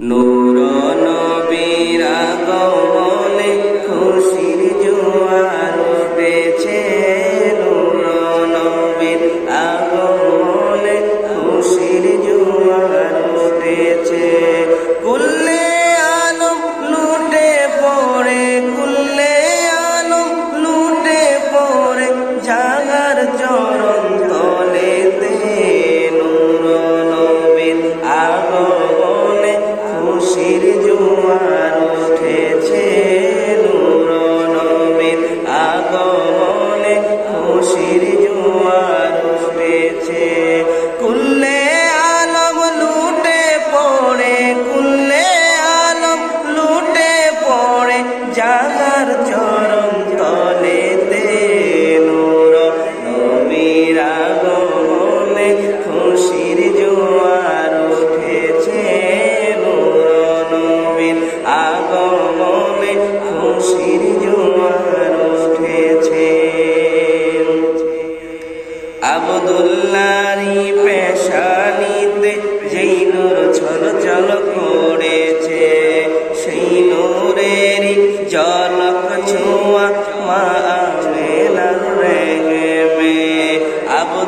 no. noche.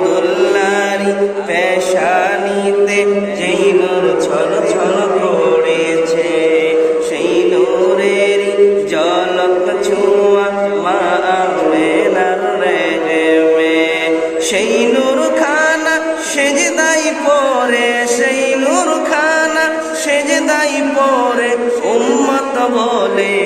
দুল্লারি পেশানিতে যেই নূর ছল ছল করেছে সেই নূরেরই জলক ছুয়া রেমে সেই নূর পরে, সেই নূর পরে, উম্মত বলে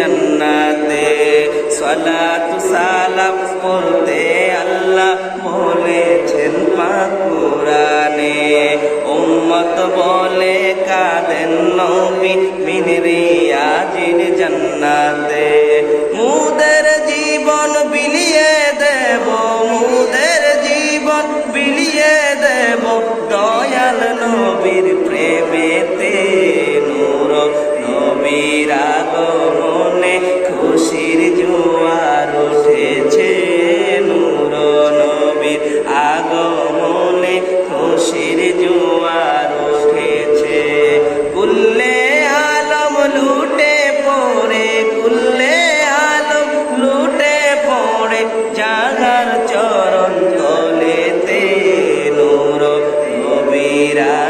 জন্নাতে। সলাত সালাম করতে আল্লাহ বলেছেন পাকুরানে উম্মত বলে কাদেন নবী মিনরিয়াজির জন্নাতে। মুদের জীবন বিলিয়ে দেব, মুদের জীবন বিলিয়ে দেব। দয়াল নবীর প্রেমেতে নূর, নবীরা ya.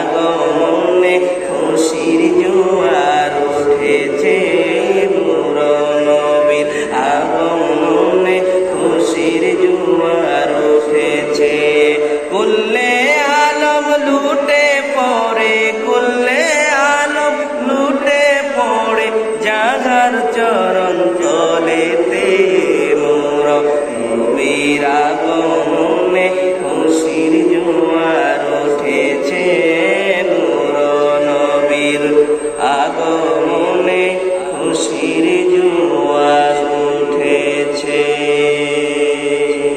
আগমনে খুশির